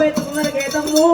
పెట్టుకున్నారు గీతమ్ము.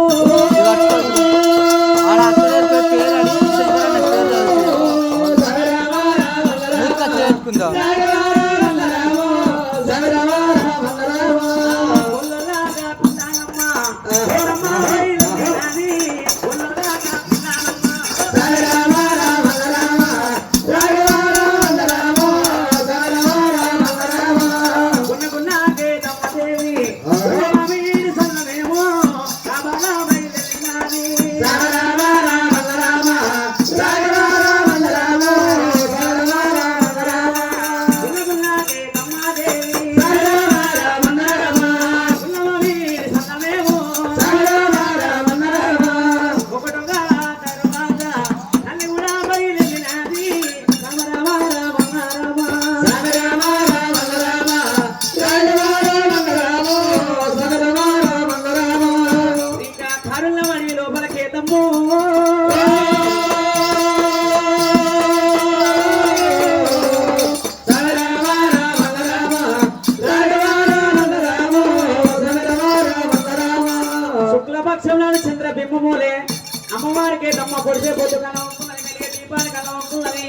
పొడిసే పొద్దు కనవక్కున్నది మెలిగే దీపాలు కనవక్కున్నది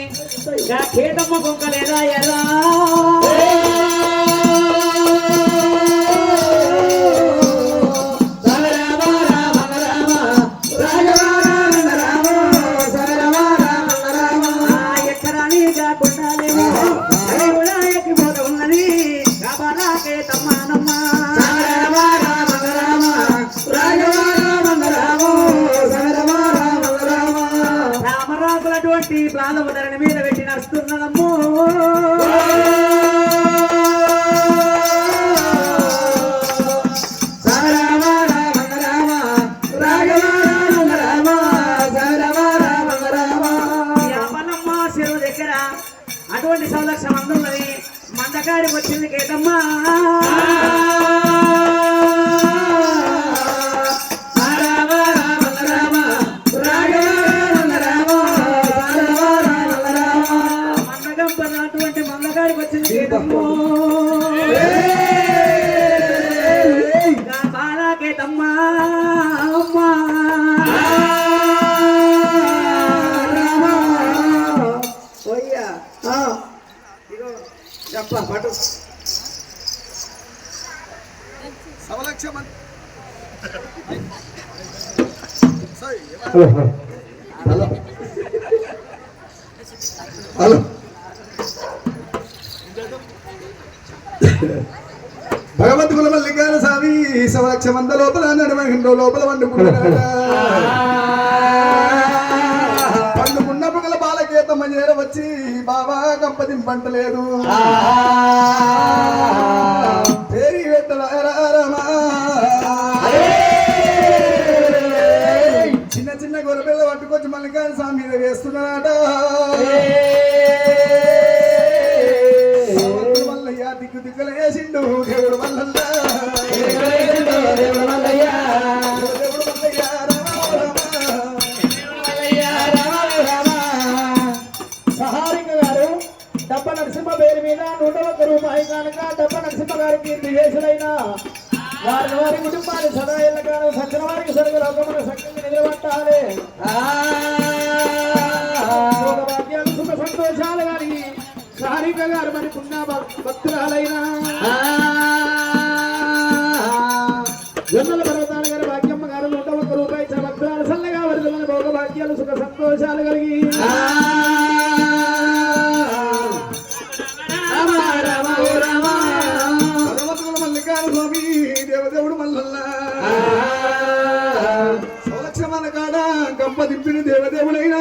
ఇంకా కేతమ్మ కొంక లేదా ఎలా? పాదముదరణ మీద చెప్ప పటు సవలక్షమన్ హలో. హలో. భగవంతుల మల్లికాల స్వామి సవలక్ష మంద లోపల నడమహిందో లోపల వండుకున్నాడు చేర వచ్చి బాబా కంపదింపంటలేదు పేరి పెట్టరారమా చిన్న చిన్న గొర్రెపిల్ల పట్టుకొచ్చి మల్లికాల స్వామి మీద వేస్తున్నాడట భగవంతుడు మల్లయ్య దిక్కు దిక్కులు వేసిండు దేవుడు మల్లల్లా. నూట ఒక్క రూపాయి కనుక డబ్బ నరసింహ కీర్తి చేసినైనా వారి వారి కుటుంబాన్ని సదా ఎల్లగాను సచ్చిన వారికి సరుగు లోకమున సక్కంగా నిలబట్టాలి. భాగ్యాలు సుఖ సంతోషాలు గారి సారిక గారు మరి పుణ్య భక్తురాలైనా. జొన్నల పర్వతాల గారి భాగ్యమ్మ గారు నూట ఒక్క రూపాయి భక్తురాలు సల్లగా వరదలను భోగ భాగ్యాలు సుఖ సంతోషాలు కలిగి. స్వామి దేవదేవుడు మల్లల్లా. సౌలక్షమన కాడ గంప దింపిన దేవదేవుడైనా.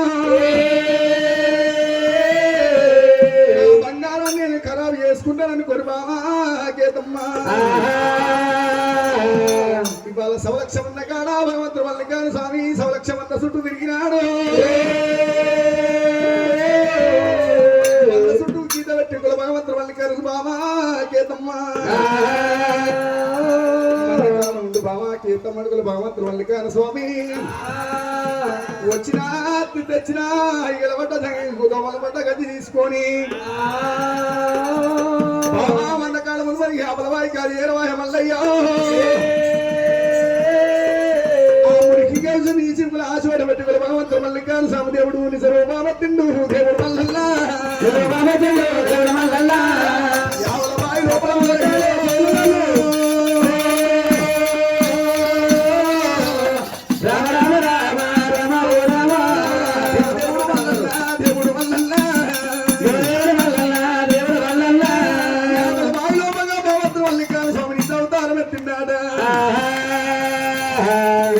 బంగారం నేను ఖరాబు చేసుకుంటానని కొరిబామా గీతమ్మా. ఇవాళ సౌలక్షమన్న కాడ భగవంతుడు మల్లికార్జున స్వామి సౌలక్షమన్న చుట్టూ తిరిగినాడు. చుట్టూ గీత పెట్టి కుల భగవంతుడు మల్లికార్జున బామా గీతమ్మా. ఉండు బామా కీర్తమడుగులు భగవంతుడు స్వామి. వచ్చినా తెచ్చినా ఇగలబడ్డ దొమల గది తీసుకొని. బామా మందకాల ముందు మరి యాభలవాయి కాదు ఏరవాయ మల్లయ్యా. ఆ మురికి కలిసి నీ చింపుల ఆశపడ పెట్టుకుని భగవంతుడు మల్లికార్జున స్వామి దేవుడు నిజరూపామత్తిండు దేవుడు మల్లల్లా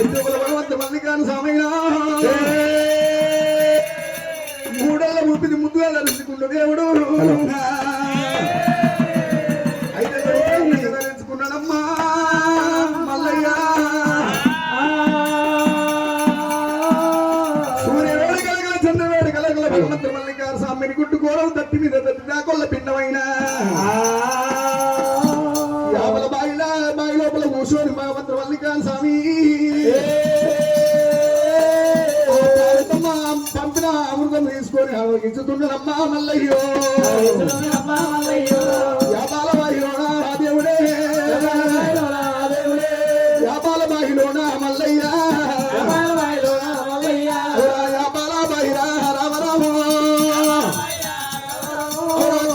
ఎందుకుల భగవంత మల్లికాను సామయ్యా మూడేళ్ళ ఊపిరి ముద్దుగా తలుచుకుంటు దేవుడు సామ్యని గుట్టుకోవడం తత్తి మీద తత్తి దాకొల్ల పిండమైనా. బాయిలా బాయి లోపల కూర్చొని మా పంపిన